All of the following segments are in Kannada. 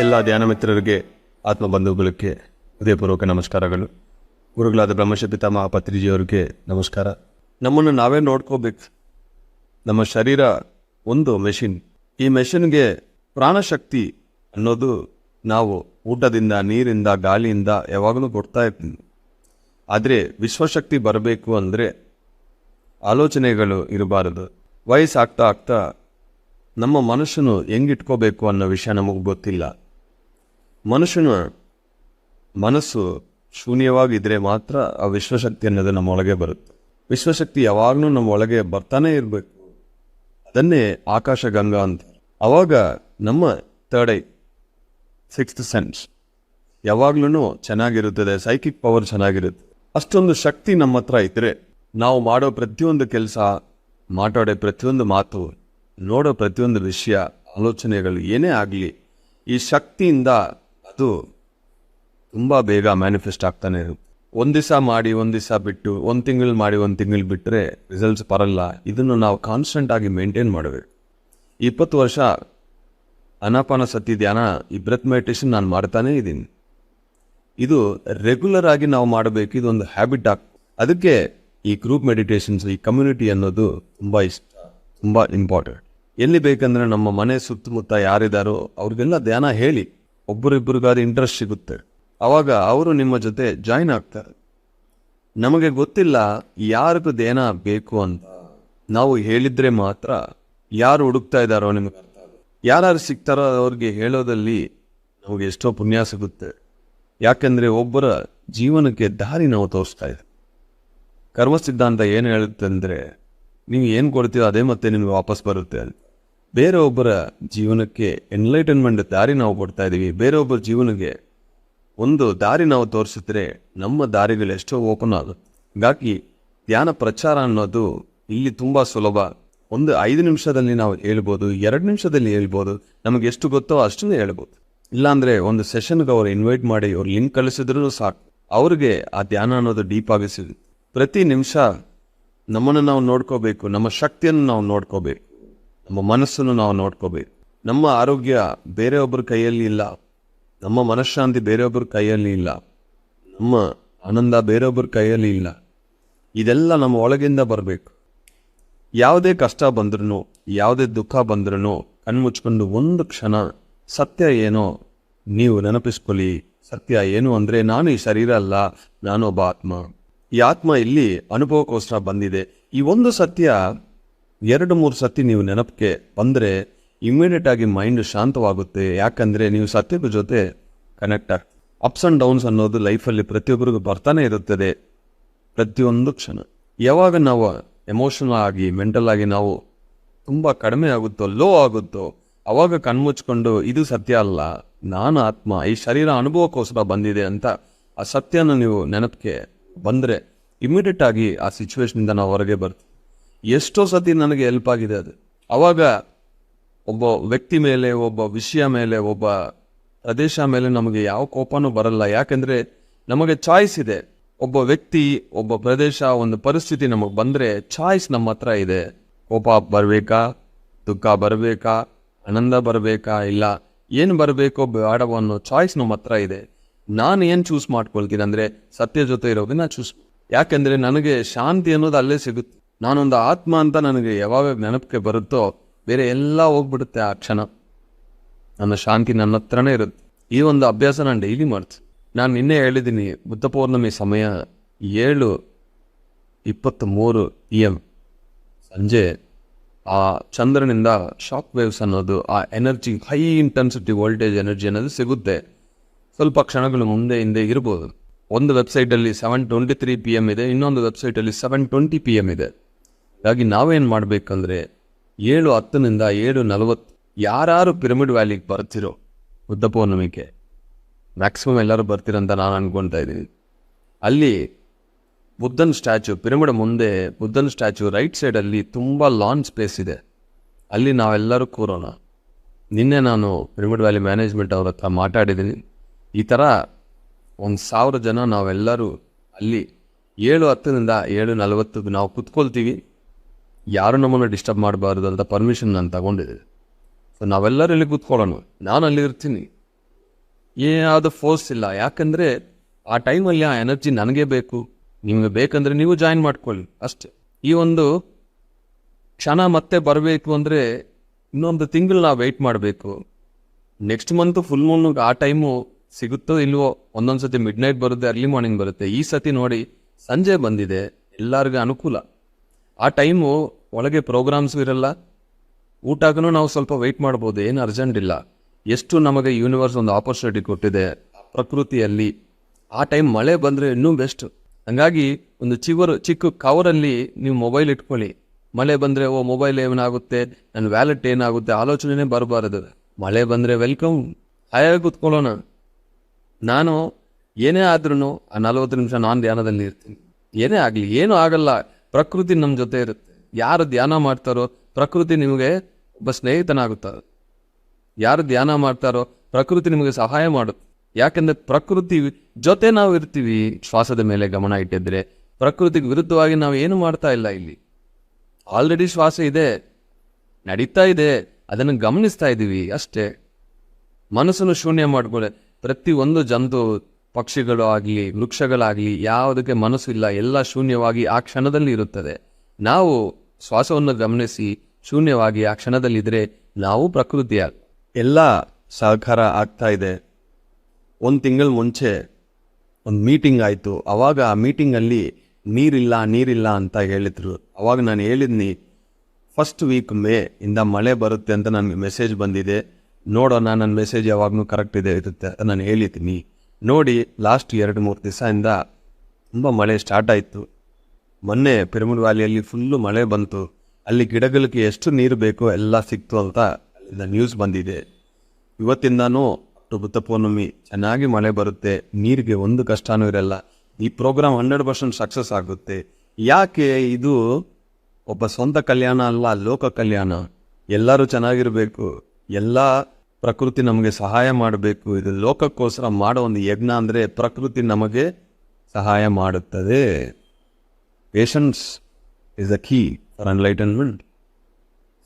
ಎಲ್ಲ ಧ್ಯಾನ ಮಿತ್ರರಿಗೆ ಆತ್ಮ ಬಂಧುಗಳಿಗೆ ಹೃದಯಪೂರ್ವಕ ನಮಸ್ಕಾರಗಳು. ಗುರುಗಳಾದ ಬ್ರಹ್ಮಶ ಮಹಾಪತ್ರಿಜಿಯವರಿಗೆ ಪತ್ರಿಜಿಯವರಿಗೆ ನಮಸ್ಕಾರ. ನಮ್ಮನ್ನು ನಾವೇ ನೋಡ್ಕೋಬೇಕು. ನಮ್ಮ ಶರೀರ ಒಂದು ಮೆಷಿನ್ ಈ ಮೆಷಿನ್ಗೆ ಪ್ರಾಣಶಕ್ತಿ ಅನ್ನೋದು ನಾವು ಊಟದಿಂದ, ನೀರಿಂದ, ಗಾಳಿಯಿಂದ ಯಾವಾಗಲೂ ಕೊಡ್ತಾ ಇರ್ತೀನಿ ಆದರೆ ವಿಶ್ವಶಕ್ತಿ ಬರಬೇಕು ಅಂದರೆ ಆಲೋಚನೆಗಳು ಇರಬಾರದು. ವಯಸ್ಸಾಗ್ತಾ ಆಗ್ತಾ ನಮ್ಮ ಮನುಷ್ಯನು ಹೆಂಗಿಟ್ಕೋಬೇಕು ಅನ್ನೋ ವಿಷಯ ನಮಗೆ ಗೊತ್ತಿಲ್ಲ. ಮನುಷ್ಯನ ಮನಸ್ಸು ಶೂನ್ಯವಾಗಿದ್ದರೆ ಮಾತ್ರ ಆ ವಿಶ್ವಶಕ್ತಿ ಅನ್ನೋದು ನಮ್ಮ ಒಳಗೆ ಬರುತ್ತೆ. ವಿಶ್ವಶಕ್ತಿ ಯಾವಾಗಲೂ ನಮ್ಮ ಒಳಗೆ ಬರ್ತಾನೆ ಇರಬೇಕು. ಅದನ್ನೇ ಆಕಾಶ ಗಂಗಾ ಅಂತ. ಅವಾಗ ನಮ್ಮ ತರ್ಡ್ ಐ, ಸಿಕ್ಸ್ತ್ ಸೆನ್ಸ್ ಯಾವಾಗ್ಲೂ ಚೆನ್ನಾಗಿರುತ್ತದೆ, ಸೈಕಿಕ್ ಪವರ್ ಚೆನ್ನಾಗಿರುತ್ತೆ. ಅಷ್ಟೊಂದು ಶಕ್ತಿ ನಮ್ಮ ಹತ್ರ ಇದ್ದರೆ ನಾವು ಮಾಡೋ ಪ್ರತಿಯೊಂದು ಕೆಲಸ, ಮಾತಾಡೋ ಪ್ರತಿಯೊಂದು ಮಾತು, ನೋಡೋ ಪ್ರತಿಯೊಂದು ವಿಷಯ, ಆಲೋಚನೆಗಳು ಏನೇ ಆಗಲಿ ಈ ಶಕ್ತಿಯಿಂದ ಅದು ತುಂಬ ಬೇಗ ಮ್ಯಾನಿಫೆಸ್ಟ್ ಆಗ್ತಾನೆ ಇರುತ್ತೆ ಒಂದು ದಿವಸ ಮಾಡಿ, ಒಂದು ದಿವಸ ಬಿಟ್ಟು, ಒಂದು ತಿಂಗಳು ಮಾಡಿ, ಒಂದು ತಿಂಗಳು ಬಿಟ್ಟರೆ ರಿಸಲ್ಟ್ಸ್ ಬರಲ್ಲ. ಇದನ್ನು ನಾವು ಕಾನ್ಸ್ಟೆಂಟ್ ಆಗಿ ಮೇಂಟೈನ್ ಮಾಡಬೇಕು ಇಪ್ಪತ್ತು ವರ್ಷ ಅನಾಪಾನ ಸತಿ ಧ್ಯಾನ ಈ ಬ್ರೆತ್ ಮೆಡಿಟೇಷನ್ ನಾನು ಮಾಡ್ತಾನೇ ಇದ್ದೀನಿ. ಇದು ರೆಗ್ಯುಲರ್ ಆಗಿ ನಾವು ಮಾಡಬೇಕು, ಇದೊಂದು ಹ್ಯಾಬಿಟ್ ಆಗ್. ಅದಕ್ಕೆ ಈ ಗ್ರೂಪ್ ಮೆಡಿಟೇಷನ್ಸ್ ಈ ಕಮ್ಯುನಿಟಿ ಅನ್ನೋದು ತುಂಬ ಇಷ್ಟ, ತುಂಬ ಇಂಪಾರ್ಟೆಂಟ್ ಎಲ್ಲಿ ಬೇಕಂದ್ರೆ ನಮ್ಮ ಮನೆ ಸುತ್ತಮುತ್ತ ಯಾರಿದ್ದಾರೋ ಅವ್ರಿಗೆಲ್ಲ ಧ್ಯಾನ ಹೇಳಿ. ಒಬ್ಬರಿಬ್ಬರಿಗಾದ ಇಂಟ್ರೆಸ್ಟ್ ಸಿಗುತ್ತೆ. ಅವಾಗ ಅವರು ನಿಮ್ಮ ಜೊತೆ ಜಾಯಿನ್ ಆಗ್ತಾರೆ. ನಮಗೆ ಗೊತ್ತಿಲ್ಲ ಯಾರಿಗೂ ದೇನ ಬೇಕು ಅಂತ. ನಾವು ಹೇಳಿದ್ರೆ ಮಾತ್ರ ಯಾರು ಹುಡುಕ್ತಾ ಇದ್ದಾರೋ ನಿಮಗೆ ಅರ್ಥ ಯಾರು ಸಿಗ್ತಾರೋ ಅವ್ರಿಗೆ ಹೇಳೋದಲ್ಲಿ ನಮಗೆ ಎಷ್ಟೋ ಪುಣ್ಯ ಸಿಗುತ್ತೆ. ಯಾಕಂದ್ರೆ ಒಬ್ಬರ ಜೀವನಕ್ಕೆ ದಾರಿ ನಾವು ತೋರಿಸ್ತಾ ಇದೆ. ಕರ್ಮ ಸಿದ್ಧಾಂತ ಏನು ಹೇಳುತ್ತೆ ಅಂದರೆ, ನೀವು ಏನು ಕೊಡ್ತೀರೋ ಅದೇ ಮತ್ತೆ ನಿಮಗೆ ವಾಪಸ್ ಬರುತ್ತೆ ಅಂತ. ಬೇರೆ ಒಬ್ಬರ ಜೀವನಕ್ಕೆ ಎನ್ಲೈಟನ್ಮೆಂಟ್ ದಾರಿ ನಾವು ಕೊಡ್ತಾ ಇದ್ದೀವಿ ಬೇರೊಬ್ಬರ ಜೀವನಕ್ಕೆ ಒಂದು ದಾರಿ ನಾವು ತೋರಿಸಿದ್ರೆ ನಮ್ಮ ದಾರಿಗಳು ಎಷ್ಟೋ ಓಪನ್ ಆಗುತ್ತೆ. ಹಾಗಾಗಿ ಧ್ಯಾನ ಪ್ರಚಾರ ಅನ್ನೋದು ಇಲ್ಲಿ ತುಂಬ ಸುಲಭ. ಒಂದು ಐದು ನಿಮಿಷದಲ್ಲಿ ನಾವು ಹೇಳ್ಬೋದು, ಎರಡು ನಿಮಿಷದಲ್ಲಿ ಹೇಳ್ಬೋದು, ನಮಗೆ ಎಷ್ಟು ಗೊತ್ತೋ ಅಷ್ಟನ್ನೇ ಹೇಳ್ಬೋದು. ಇಲ್ಲಾಂದರೆ ಒಂದು ಸೆಷನ್ಗೆ ಅವ್ರು ಇನ್ವೈಟ್ ಮಾಡಿ, ಅವ್ರು ಲಿಂಕ್ ಕಳಿಸಿದ್ರು ಸಾಕು. ಅವ್ರಿಗೆ ಆ ಧ್ಯಾನ ಅನ್ನೋದು ಡೀಪ್ ಪ್ರತಿ ನಿಮಿಷ ನಮ್ಮನ್ನು ನಾವು ನೋಡ್ಕೋಬೇಕು, ನಮ್ಮ ಶಕ್ತಿಯನ್ನು ನಾವು ನೋಡ್ಕೋಬೇಕು. ನಮ್ಮ ಮನಸ್ಸನ್ನು ನಾವು ನೋಡ್ಕೋಬೇಕು. ನಮ್ಮ ಆರೋಗ್ಯ ಬೇರೆಯೊಬ್ಬರ ಕೈಯಲ್ಲಿ ಇಲ್ಲ. ನಮ್ಮ ಮನಃಶಾಂತಿ ಬೇರೆಯೊಬ್ಬರ ಕೈಯಲ್ಲಿ ಇಲ್ಲ. ನಮ್ಮ ಆನಂದ ಬೇರೆಯೊಬ್ಬರ ಕೈಯಲ್ಲಿ ಇಲ್ಲ. ಇದೆಲ್ಲ ನಮ್ಮ ಒಳಗಿಂದ ಬರಬೇಕು. ಯಾವುದೇ ಕಷ್ಟ ಬಂದ್ರೂ ಯಾವುದೇ ದುಃಖ ಬಂದ್ರೂ ಕಣ್ಮುಚ್ಕೊಂಡು ಒಂದು ಕ್ಷಣ ಸತ್ಯ ಏನೋ ನೀವು ನೆನಪಿಸ್ಕೊಳ್ಳಿ. ಸತ್ಯ ಏನು ಅಂದರೆ ನಾನು ಈ ಶರೀರ ಅಲ್ಲ, ನಾನು ಒಬ್ಬ ಆತ್ಮ. ಈ ಆತ್ಮ ಇಲ್ಲಿ ಅನುಭವಕ್ಕೋಸ್ಕರ ಬಂದಿದೆ. ಈ ಒಂದು ಸತ್ಯ ಎರಡು ಮೂರು ಸತಿ ನೀವು ನೆನಪಿಗೆ ಬಂದರೆ ಇಮಿಡಿಯೇಟ್ ಆಗಿ ಮೈಂಡ್ ಶಾಂತವಾಗುತ್ತೆ. ಯಾಕಂದರೆ ನೀವು ಸತ್ಯದ ಜೊತೆ ಕನೆಕ್ಟ್ ಅಪ್ಸ್ ಆ್ಯಂಡ್ ಡೌನ್ಸ್ ಅನ್ನೋದು ಲೈಫಲ್ಲಿ ಪ್ರತಿಯೊಬ್ಬರಿಗೂ ಬರ್ತಾನೆ ಇರುತ್ತದೆ. ಪ್ರತಿಯೊಂದು ಕ್ಷಣ. ಯಾವಾಗ ನಾವು ಎಮೋಷನಲ್ ಆಗಿ ಮೆಂಟಲ್ ಆಗಿ ನಾವು ತುಂಬ ಕಡಿಮೆ ಆಗುತ್ತೋ ಲೋ ಆಗುತ್ತೋ, ಅವಾಗ ಕಣ್ಮುಚ್ಕೊಂಡು ಇದು ಸತ್ಯ ಅಲ್ಲ. ನಾನು ಆತ್ಮ, ಈ ಶರೀರ ಅನುಭವಕ್ಕೋಸ್ಕರ ಬಂದಿದೆ ಅಂತ ಆ ಸತ್ಯನ ನೀವು ನೆನಪಿಗೆ ಬಂದರೆ ಇಮಿಡಿಯೇಟ್ ಆಗಿ ಆ ಸಿಚುವೇಶನಿಂದ ನಾವು ಹೊರಗೆ ಬರ್ತೀವಿ. ಎಷ್ಟೋ ಸತಿ ನನಗೆ ಹೆಲ್ಪ್ ಆಗಿದೆ ಅದು. ಅವಾಗ ಒಬ್ಬ ವ್ಯಕ್ತಿ ಮೇಲೆ, ಒಬ್ಬ ವಿಷಯ ಮೇಲೆ, ಒಬ್ಬ ಪ್ರದೇಶ ಮೇಲೆ ನಮಗೆ ಯಾವ ಕೋಪನೂ ಬರಲ್ಲ. ಯಾಕಂದ್ರೆ ನಮಗೆ ಚಾಯ್ಸ್ ಇದೆ. ಒಬ್ಬ ವ್ಯಕ್ತಿ, ಒಬ್ಬ ಪ್ರದೇಶ, ಒಂದು ಪರಿಸ್ಥಿತಿ ನಮಗೆ ಬಂದ್ರೆ ಚಾಯ್ಸ್ ನಮ್ಮ ಹತ್ರ ಇದೆ. ಕೋಪ ಬರಬೇಕಾ? ದುಃಖ ಬರಬೇಕಾ? ಆನಂದ ಬರಬೇಕಾ? ಇಲ್ಲ. ಏನು ಬರಬೇಕೋ ಬೇಡವೋ ಅನ್ನೋ ಚಾಯ್ಸ್ ನಮ್ಮ ಹತ್ರ ಇದೆ. ನಾನು ಏನು ಚೂಸ್ ಮಾಡ್ಕೊಳ್ತೀನಿ ಅಂದ್ರೆ ಸತ್ಯ ಜೊತೆ ಇರೋದನ್ನ ಚೂಸ್ ಯಾಕೆಂದರೆ ನನಗೆ ಶಾಂತಿ ಅನ್ನೋದು ಅಲ್ಲೇ ಸಿಗುತ್ತೆ. ನಾನೊಂದು ಆತ್ಮ ಅಂತ ನನಗೆ ಯಾವಾಗ ನೆನಪಿಗೆ ಬರುತ್ತೋ ಬೇರೆ ಎಲ್ಲ ಹೋಗ್ಬಿಡುತ್ತೆ ಆ ಕ್ಷಣ. ನನ್ನ ಶಾಂತಿ ನನ್ನ ಹತ್ರನೇ ಇರುತ್ತೆ. ಈ ಒಂದು ಅಭ್ಯಾಸ ನಾನು ಡೈಲಿ ಮಾಡ್ತೀನಿ. ನಾನು ನಿನ್ನೆ ಹೇಳಿದ್ದೀನಿ, ಬುದ್ಧ ಪೌರ್ಣಮಿ ಸಮಯ ಏಳು ಇಪ್ಪತ್ತ್ ಮೂರು ಪಿ ಎಂ ಸಂಜೆ ಆ ಚಂದ್ರನಿಂದ ಶಾಕ್ ವೇವ್ಸ್ ಅನ್ನೋದು, ಆ energy high intensity voltage energy ಅನ್ನೋದು ಸಿಗುತ್ತೆ. ಸ್ವಲ್ಪ ಕ್ಷಣಗಳು ಮುಂದೆ, ಹಿಂದೆ ಇರ್ಬೋದು. ಒಂದು ವೆಬ್ಸೈಟಲ್ಲಿ seven twenty three P M ಇದೆ, ಇನ್ನೊಂದು ವೆಬ್ಸೈಟಲ್ಲಿ ಸೆವೆನ್ ಟ್ವೆಂಟಿ ಪಿ ಎಂ ಇದೆ. ಹಾಗಾಗಿ ನಾವೇನು ಮಾಡಬೇಕಂದ್ರೆ ಏಳು ಹತ್ತನಿಂದ ಏಳು ನಲವತ್ತು ಯಾರು ಪಿರಮಿಡ್ ವ್ಯಾಲಿಗೆ ಬರ್ತಿರೋ ಬುದ್ಧ ಪೌರ್ಣಮಿಗೆ ಮ್ಯಾಕ್ಸಿಮಮ್ ಎಲ್ಲರೂ ಬರ್ತೀರಂತ ನಾನು ಅನ್ಕೊಳ್ತಾ ಇದ್ದೀನಿ. ಅಲ್ಲಿ ಬುದ್ಧನ್ ಸ್ಟ್ಯಾಚು ಪಿರಮಿಡ್ ಮುಂದೆ ಬುದ್ಧನ್ ಸ್ಟ್ಯಾಚು ರೈಟ್ ಸೈಡಲ್ಲಿ ತುಂಬ ಲಾನ್ ಸ್ಪೇಸ್ ಇದೆ. ಅಲ್ಲಿ ನಾವೆಲ್ಲರೂ ಕೂರೋಣ. ನಿನ್ನೆ ನಾನು ಪಿರಮಿಡ್ ವ್ಯಾಲಿ ಮ್ಯಾನೇಜ್ಮೆಂಟ್ ಅವ್ರ ಹತ್ರ ಮಾತಾಡಿದ್ದೀನಿ. ಈ ಥರ ಒಂದು ಸಾವಿರ ಜನ ನಾವೆಲ್ಲರೂ ಅಲ್ಲಿ ಏಳು ಹತ್ತರಿಂದ ಏಳು ನಲವತ್ತು ನಾವು ಕುತ್ಕೊಳ್ತೀವಿ. ಯಾರು ನಮ್ಮನ್ನು ಡಿಸ್ಟರ್ಬ್ ಮಾಡಬಾರ್ದು ಅಂತ ಪರ್ಮಿಷನ್ ನಾನು ತಗೊಂಡಿದ್ದೆ ಸೊ ನಾವೆಲ್ಲರೂ ಇಲ್ಲಿ ಕೂತ್ಕೊಳ್ಳೋಣ. ನಾನು ಅಲ್ಲಿ ಇರ್ತೀನಿ. ಏನಾದ ಫೋರ್ಸ್ ಇಲ್ಲ. ಯಾಕಂದರೆ ಆ ಟೈಮಲ್ಲಿ ಆ ಎನರ್ಜಿ ನನಗೆ ಬೇಕು. ನಿಮಗೆ ಬೇಕಂದರೆ ನೀವು ಜಾಯಿನ್ ಮಾಡ್ಕೊಳ್ಳಿ. ಅಷ್ಟೇ. ಈ ಒಂದು ಕ್ಷಣ ಮತ್ತೆ ಬರಬೇಕು ಅಂದರೆ ಇನ್ನೊಂದು ತಿಂಗಳು ನಾವು ವೆಯ್ಟ್ ಮಾಡಬೇಕು. ನೆಕ್ಸ್ಟ್ ಮಂತ್ ಫುಲ್ ಮೂನ್ ಆ ಟೈಮು ಸಿಗುತ್ತೋ ಇಲ್ವೋ ಒಂದೊಂದು ಸತಿ ಮಿಡ್ ನೈಟ್ ಬರುತ್ತೆ ಅರ್ಲಿ ಮಾರ್ನಿಂಗ್ ಬರುತ್ತೆ. ಈ ಸತಿ ನೋಡಿ ಸಂಜೆ ಬಂದಿದೆ. ಎಲ್ಲರಿಗೂ ಅನುಕೂಲ. ಆ ಟೈಮು ಒಳಗೆ ಪ್ರೋಗ್ರಾಮ್ಸ್ ಇರಲ್ಲ. ಊಟಕ್ಕೂ ನಾವು ಸ್ವಲ್ಪ ವೆಯ್ಟ್ ಮಾಡ್ಬೋದು, ಏನು ಅರ್ಜೆಂಟ್ ಇಲ್ಲ. ಎಷ್ಟು ನಮಗೆ ಯೂನಿವರ್ಸ್ ಒಂದು ಆಪರ್ಚುನಿಟಿ ಕೊಟ್ಟಿದೆ ಪ್ರಕೃತಿಯಲ್ಲಿ. ಆ ಟೈಮ್ ಮಳೆ ಬಂದರೆ ಇನ್ನೂ ಬೆಸ್ಟ್ ಹಂಗಾಗಿ ಒಂದು ಚಿವರು ಚಿಕ್ಕ ಕವರಲ್ಲಿ ನೀವು ಮೊಬೈಲ್ ಇಟ್ಕೊಳ್ಳಿ. ಮಳೆ ಬಂದರೆ, ಓ ಮೊಬೈಲ್ ಏನಾಗುತ್ತೆ? ನನ್ನ ವ್ಯಾಲೆಟ್ ಏನಾಗುತ್ತೆ? ಆಲೋಚನೆನೇ ಬರಬಾರದು. ಮಳೆ ಬಂದರೆ ವೆಲ್ಕಮ್ ಹಾಯಾಗಿ ಕೂತ್ಕೊಳ್ಳೋಣ. ನಾನು ಏನೇ ಆದ್ರೂ ಆ ನಲವತ್ತು ನಿಮಿಷ ನಾನು ಧ್ಯಾನದಲ್ಲಿ ಇರ್ತೀನಿ. ಏನೇ ಆಗಲಿ, ಏನೂ ಆಗಲ್ಲ. ಪ್ರಕೃತಿ ನಮ್ಮ ಜೊತೆ ಇರುತ್ತೆ. ಯಾರು ಧ್ಯಾನ ಮಾಡ್ತಾರೋ ಪ್ರಕೃತಿ ನಿಮಗೆ ಒಬ್ಬ ಸ್ನೇಹಿತನಾಗುತ್ತದೆ ಯಾರು ಧ್ಯಾನ ಮಾಡ್ತಾರೋ ಪ್ರಕೃತಿ ನಿಮಗೆ ಸಹಾಯ ಮಾಡುತ್ತೆ ಯಾಕೆಂದ್ರೆ ಪ್ರಕೃತಿ ಜೊತೆ ನಾವು ಇರ್ತೀವಿ. ಶ್ವಾಸದ ಮೇಲೆ ಗಮನ ಇಟ್ಟಿದ್ರೆ ಪ್ರಕೃತಿಗೆ ವಿರುದ್ಧವಾಗಿ ನಾವು ಏನು ಮಾಡ್ತಾ ಇಲ್ಲ ಇಲ್ಲಿ. ಆಲ್ರೆಡಿ ಶ್ವಾಸ ಇದೆ. ನಡೀತಾ ಇದೆ. ಅದನ್ನು ಗಮನಿಸ್ತಾ ಇದ್ದೀವಿ ಅಷ್ಟೇ. ಮನಸ್ಸನ್ನು ಶೂನ್ಯ ಮಾಡಿಕೊಳ್ಳೆ. ಪ್ರತಿ ಒಂದು ಜಂತು ಪಕ್ಷಿಗಳು ಆಗಲಿ ವೃಕ್ಷಗಳಾಗಲಿ ಯಾವುದಕ್ಕೆ ಮನಸ್ಸು ಇಲ್ಲ, ಎಲ್ಲ ಶೂನ್ಯವಾಗಿ ಆ ಕ್ಷಣದಲ್ಲಿ ಇರುತ್ತದೆ. ನಾವು ಶ್ವಾಸವನ್ನು ಗಮನಿಸಿ ಶೂನ್ಯವಾಗಿ ಆ ಕ್ಷಣದಲ್ಲಿದ್ದರೆ ನಾವು ಪ್ರಕೃತಿಯ ಎಲ್ಲ ಸಹಕಾರ ಆಗ್ತಾ ಇದೆ. ಒಂದು ತಿಂಗಳ ಮುಂಚೆ ಒಂದು ಮೀಟಿಂಗ್ ಆಯಿತು. ಆವಾಗ ಆ ಮೀಟಿಂಗಲ್ಲಿ ನೀರಿಲ್ಲ ನೀರಿಲ್ಲ ಅಂತ ಹೇಳಿದ್ರು. ಅವಾಗ ನಾನು ಹೇಳಿದ್ನಿ ಫಸ್ಟ್ ವೀಕ್ ಮೇ ಇಂದ ಮಳೆ ಬರುತ್ತೆ ಅಂತ ನನಗೆ ಮೆಸೇಜ್ ಬಂದಿದೆ. ನೋಡೋಣ ನನ್ನ ಮೆಸೇಜ್ ಯಾವಾಗಲೂ ಕರೆಕ್ಟ್ ಇದೆ ಇರುತ್ತೆ ಅಂತ ನಾನು ಹೇಳಿದ್ದೀನಿ. ನೋಡಿ ಲಾಸ್ಟ್ ಎರಡು, ಮೂರು ದಿವಸದಿಂದ ತುಂಬ ಮಳೆ ಸ್ಟಾರ್ಟ್ ಆಯಿತು. ಮೊನ್ನೆ ಪಿರಮಿಡ್ ವ್ಯಾಲಿಯಲ್ಲಿ ಫುಲ್ಲು ಮಳೆ ಬಂತು. ಅಲ್ಲಿ ಗಿಡಗಳಿಗೆ ಎಷ್ಟು ನೀರು ಬೇಕೋ ಎಲ್ಲ ಸಿಕ್ತು ಅಂತ ಅಲ್ಲಿಂದ ನ್ಯೂಸ್ ಬಂದಿದೆ. ಇವತ್ತಿಂದನೂ ಬುದ್ಧ ಪೌರ್ಣಮಿ ಚೆನ್ನಾಗಿ ಮಳೆ ಬರುತ್ತೆ. ನೀರಿಗೆ ಒಂದು ಕಷ್ಟನೂ ಇರಲ್ಲ. ಈ ಪ್ರೋಗ್ರಾಮ್ ಹಂಡ್ರೆಡ್ ಪರ್ಸೆಂಟ್ ಸಕ್ಸಸ್ ಆಗುತ್ತೆ. ಯಾಕೆ ಇದು ಒಬ್ಬ ಸ್ವಂತ ಕಲ್ಯಾಣ ಅಲ್ಲ, ಲೋಕ ಕಲ್ಯಾಣ? ಎಲ್ಲರೂ ಚೆನ್ನಾಗಿರಬೇಕು. ಎಲ್ಲ ಪ್ರಕೃತಿ ನಮಗೆ ಸಹಾಯ ಮಾಡಬೇಕು. ಇದು ಲೋಕಕ್ಕೋಸ್ಕರ ಮಾಡೋ ಒಂದು ಯಜ್ಞ ಅಂದರೆ ಪ್ರಕೃತಿ ನಮಗೆ ಸಹಾಯ ಮಾಡುತ್ತದೆ. Patience is a key for enlightenment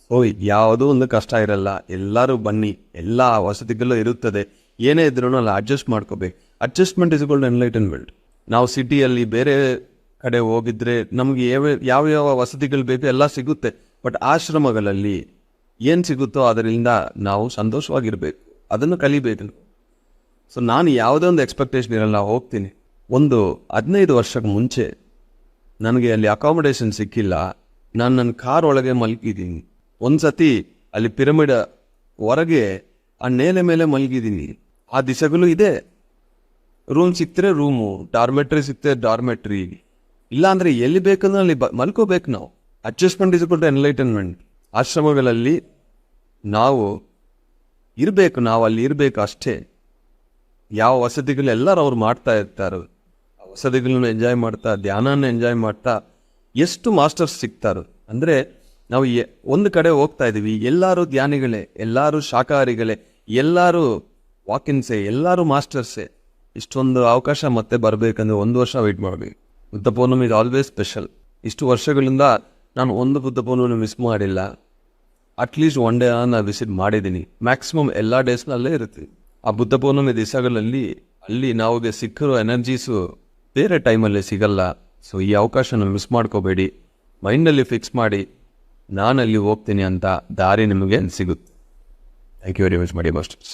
so ಯಾವುದೂ ಒಂದು ಕಷ್ಟ ಇರಲ್ಲ. ಎಲ್ಲರೂ ಬನ್ನಿ. ಎಲ್ಲ ವಸತಿಗಳು ಇರುತ್ತದೆ. ಏನೇ ಇದ್ರೂ ಅಲ್ಲಿ ಅಡ್ಜಸ್ಟ್ ಮಾಡ್ಕೋಬೇಕು. ಅಡ್ಜಸ್ಟ್ಮೆಂಟ್ ಇಸ್ ಗೋಲ್ಡ್ ಎನ್ಲೈಟನ್ಮೆಂಟ್ ನಾವು ಸಿಟಿಯಲ್ಲಿ ಬೇರೆ ಕಡೆ ಹೋಗಿದ್ರೆ ನಮಗೆ ಯಾವ ಯಾವ ವಸತಿಗಳು ಬೇಕು ಎಲ್ಲ ಸಿಗುತ್ತೆ. ಬಟ್ ಆಶ್ರಮಗಳಲ್ಲಿ ಏನು ಸಿಗುತ್ತೋ ಅದರಿಂದ ನಾವು ಸಂತೋಷವಾಗಿರಬೇಕು. ಅದನ್ನು ಕಲಿಬೇಕು. ಸೊ ನಾನು ಯಾವುದೇ ಒಂದು ಎಕ್ಸ್ಪೆಕ್ಟೇಷನ್ ಇರಲ್ಲ. ಹೋಗ್ತೀನಿ. ಒಂದು ಹದಿನೈದು ವರ್ಷಕ್ಕೆ ಮುಂಚೆ ನನಗೆ ಅಲ್ಲಿ ಅಕಾಮಡೇಷನ್ ಸಿಕ್ಕಿಲ್ಲ. ನಾನು ನನ್ನ ಕಾರ್ ಒಳಗೆ ಮಲಗಿದ್ದೀನಿ. ಒಂದು ಸತಿ ಅಲ್ಲಿ ಪಿರಮಿಡ್ ಹೊರಗೆ ಆ ನೇಲೆ ಮೇಲೆ ಮಲಗಿದ್ದೀನಿ. ಆ ದಿಸೆಗಳು ಇದೆ. ರೂಮ್ ಸಿಕ್ತರೆ ರೂಮು ಡಾರ್ಮೆಟ್ರಿ ಸಿಕ್ತರೆ ಡಾರ್ಮೆಟ್ರಿ ಇಲ್ಲ ಎಲ್ಲಿ ಬೇಕಂದ್ರೆ ಅಲ್ಲಿ ಮಲ್ಕೋಬೇಕು ನಾವು. ಅಡ್ಜಸ್ಟ್ಮೆಂಟ್ ಇಸ್ ಟು ಎನ್ಲೈಟನ್ಮೆಂಟ್ ಆಶ್ರಮಗಳಲ್ಲಿ ನಾವು ಇರಬೇಕು, ನಾವು ಅಲ್ಲಿ ಇರಬೇಕು ಅಷ್ಟೇ. ಯಾವ ವಸತಿಗಳು ಎಲ್ಲರೂ ಅವ್ರು ಮಾಡ್ತಾ ಇರ್ತಾರೆ. ಆ ವಸತಿಗಳನ್ನ ಎಂಜಾಯ್ ಮಾಡ್ತಾ, ಧ್ಯಾನನ ಎಂಜಾಯ್ ಮಾಡ್ತಾ ಎಷ್ಟು ಮಾಸ್ಟರ್ಸ್ ಸಿಗ್ತಾರೋ. ಅಂದರೆ ನಾವು ಎ- ಒಂದು ಕಡೆ ಹೋಗ್ತಾ ಇದ್ದೀವಿ, ಎಲ್ಲರೂ ಧ್ಯಾನಿಗಳೇ, ಎಲ್ಲರೂ ಶಾಖಾಹಾರಿಗಳೇ, ಎಲ್ಲರೂ ವಾಕಿನ್ಸೇ ಎಲ್ಲರೂ ಮಾಸ್ಟರ್ಸೇ ಇಷ್ಟೊಂದು ಅವಕಾಶ ಮತ್ತೆ ಬರಬೇಕಂದ್ರೆ ಒಂದು ವರ್ಷ ವೆಯ್ಟ್ ಮಾಡಬೇಕು. Buddha Purnima is always special ಇಷ್ಟು ವರ್ಷಗಳಿಂದ ನಾನು ಒಂದು ಬುದ್ಧ ಪೌರ್ಣಮಿ ಮಿಸ್ ಮಾಡಿಲ್ಲ. ಅಟ್ಲೀಸ್ಟ್ ಒನ್ ಡೇ ನಾನು ವಿಸಿಟ್ ಮಾಡಿದ್ದೀನಿ. ಮ್ಯಾಕ್ಸಿಮಮ್ ಎಲ್ಲ ಡೇಸ್ನಲ್ಲೇ ಇರುತ್ತೆ. ಆ ಬುದ್ಧ ಪೌರ್ಣಮಿ ದಿವಸಗಳಲ್ಲಿ ಅಲ್ಲಿ ನಾವು ಸಿಕ್ಕಿರೋ ಎನರ್ಜೀಸು ಬೇರೆ ಟೈಮಲ್ಲಿ ಸಿಗಲ್ಲ ಸೊ ಈ ಅವಕಾಶನ ಮಿಸ್ ಮಾಡ್ಕೋಬೇಡಿ. ಮೈಂಡಲ್ಲಿ ಫಿಕ್ಸ್ ಮಾಡಿ, ನಾನಲ್ಲಿ ಹೋಗ್ತೀನಿ ಅಂತ ದಾರಿ ನಿಮಗೆ ಸಿಗುತ್ತೆ. ಥ್ಯಾಂಕ್ ಯು ವೆರಿ ಮಚ್ ಮಾಡಿ ಮಾಸ್ಟರ್ಸ್